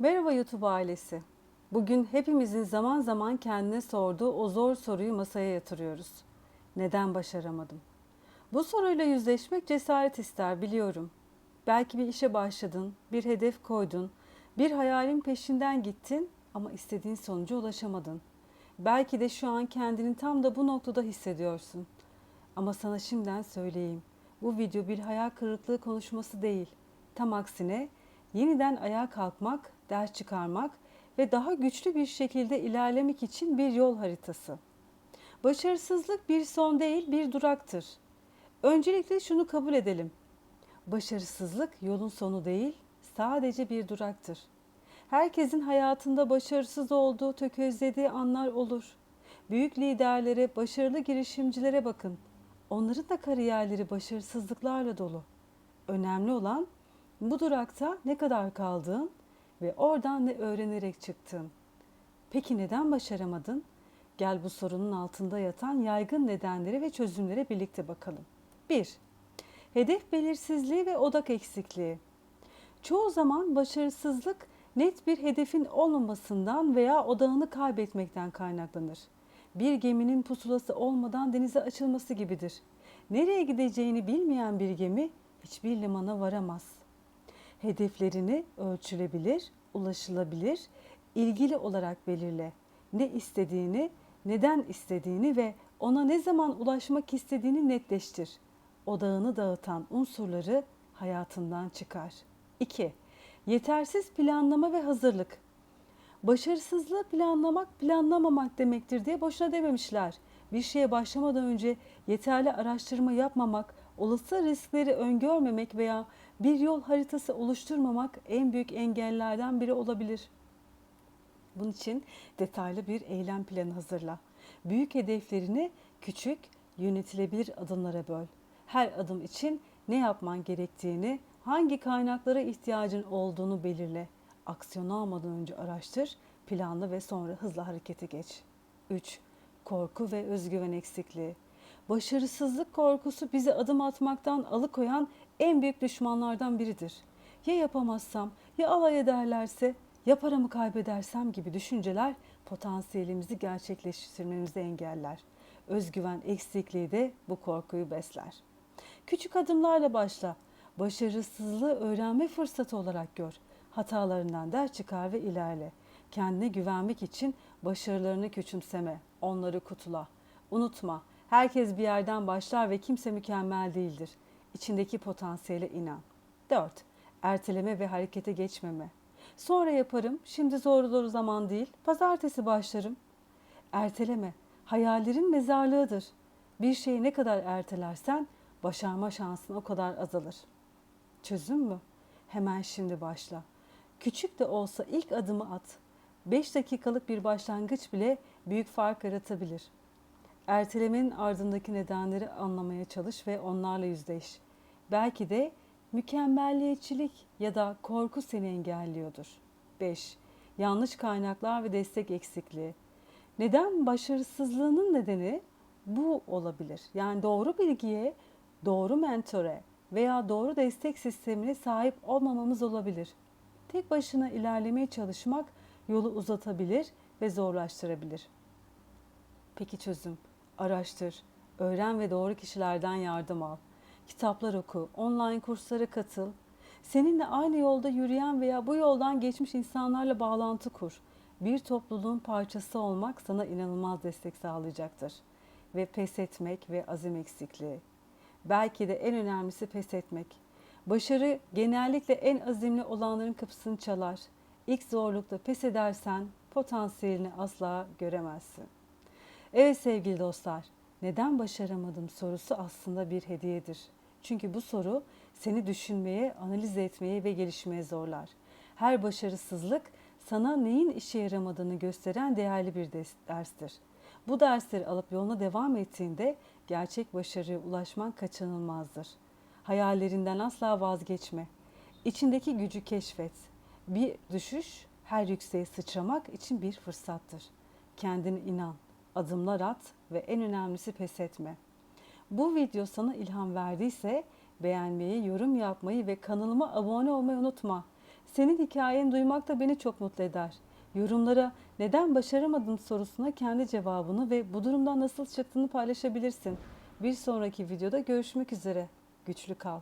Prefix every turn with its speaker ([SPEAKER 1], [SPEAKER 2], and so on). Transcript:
[SPEAKER 1] Merhaba YouTube ailesi. Bugün hepimizin zaman zaman kendine sorduğu o zor soruyu masaya yatırıyoruz. Neden başaramadım? Bu soruyla yüzleşmek cesaret ister biliyorum. Belki bir işe başladın, bir hedef koydun, bir hayalin peşinden gittin ama istediğin sonuca ulaşamadın. Belki de şu an kendini tam da bu noktada hissediyorsun. Ama sana şimdiden söyleyeyim. Bu video bir hayal kırıklığı konuşması değil. Tam aksine yeniden ayağa kalkmak, ders çıkarmak ve daha güçlü bir şekilde ilerlemek için bir yol haritası. Başarısızlık bir son değil, bir duraktır. Öncelikle şunu kabul edelim. Başarısızlık yolun sonu değil, sadece bir duraktır. Herkesin hayatında başarısız olduğu, tökezlediği anlar olur. Büyük liderlere, başarılı girişimcilere bakın. Onların da kariyerleri başarısızlıklarla dolu. Önemli olan bu durakta ne kadar kaldığın ve oradan ne öğrenerek çıktın. Peki neden başaramadın? Gel bu sorunun altında yatan yaygın nedenleri ve çözümlere birlikte bakalım. 1. Hedef belirsizliği ve odak eksikliği. Çoğu zaman başarısızlık net bir hedefin olmamasından veya odağını kaybetmekten kaynaklanır. Bir geminin pusulası olmadan denize açılması gibidir. Nereye gideceğini bilmeyen bir gemi hiçbir limana varamaz. Hedeflerini ölçülebilir, ulaşılabilir, ilgili olarak belirle. Ne istediğini, neden istediğini ve ona ne zaman ulaşmak istediğini netleştir. Odağını dağıtan unsurları hayatından çıkar. 2. Yetersiz planlama ve hazırlık. Başarısızlığı planlamak, planlamamak demektir diye boşuna dememişler. Bir şeye başlamadan önce yeterli araştırma yapmamak, olası riskleri öngörmemek veya bir yol haritası oluşturmamak en büyük engellerden biri olabilir. Bunun için detaylı bir eylem planı hazırla. Büyük hedeflerini küçük, yönetilebilir adımlara böl. Her adım için ne yapman gerektiğini, hangi kaynaklara ihtiyacın olduğunu belirle. Aksiyon almadan önce araştır, planla ve sonra hızlı harekete geç. 3. Korku ve özgüven eksikliği. Başarısızlık korkusu bizi adım atmaktan alıkoyan en büyük düşmanlardan biridir. Ya yapamazsam, ya alay ederlerse, ya paramı kaybedersem gibi düşünceler potansiyelimizi gerçekleştirmemizi engeller. Özgüven eksikliği de bu korkuyu besler. Küçük adımlarla başla. Başarısızlığı öğrenme fırsatı olarak gör. Hatalarından ders çıkar ve ilerle. Kendine güvenmek için başarılarını küçümseme, onları kutula. Unutma, herkes bir yerden başlar ve kimse mükemmel değildir. İçindeki potansiyele inan. 4. Erteleme ve harekete geçmeme. Sonra yaparım, şimdi zor olur zaman değil, pazartesi başlarım. Erteleme, hayallerin mezarlığıdır. Bir şeyi ne kadar ertelersen başarma şansın o kadar azalır. Çözüm mü? Hemen şimdi başla. Küçük de olsa ilk adımı at. 5 dakikalık bir başlangıç bile büyük fark yaratabilir. Ertelemenin ardındaki nedenleri anlamaya çalış ve onlarla yüzleş. Belki de mükemmelliyetçilik ya da korku seni engelliyordur. 5. Yanlış kaynaklar ve destek eksikliği. Neden başarısızlığının nedeni bu olabilir. Yani doğru bilgiye, doğru mentöre veya doğru destek sistemine sahip olmamamız olabilir. Tek başına ilerlemeye çalışmak yolu uzatabilir ve zorlaştırabilir. Peki çözüm? Araştır, öğren ve doğru kişilerden yardım al. Kitaplar oku, online kurslara katıl. Seninle aynı yolda yürüyen veya bu yoldan geçmiş insanlarla bağlantı kur. Bir topluluğun parçası olmak sana inanılmaz destek sağlayacaktır. Ve pes etmek ve azim eksikliği. Belki de en önemlisi pes etmek. Başarı genellikle en azimli olanların kapısını çalar. İlk zorlukta pes edersen potansiyelini asla göremezsin. Evet sevgili dostlar, neden başaramadım sorusu aslında bir hediyedir. Çünkü bu soru seni düşünmeye, analiz etmeye ve gelişmeye zorlar. Her başarısızlık sana neyin işe yaramadığını gösteren değerli bir derstir. Bu dersleri alıp yoluna devam ettiğinde gerçek başarıya ulaşman kaçınılmazdır. Hayallerinden asla vazgeçme. İçindeki gücü keşfet. Bir düşüş her yükseğe sıçramak için bir fırsattır. Kendine inan, adımlar at ve en önemlisi pes etme. Bu video sana ilham verdiyse beğenmeyi, yorum yapmayı ve kanalıma abone olmayı unutma. Senin hikayeni duymak da beni çok mutlu eder. Yorumlara neden başaramadım sorusuna kendi cevabını ve bu durumdan nasıl çıktığını paylaşabilirsin. Bir sonraki videoda görüşmek üzere. Güçlü kal.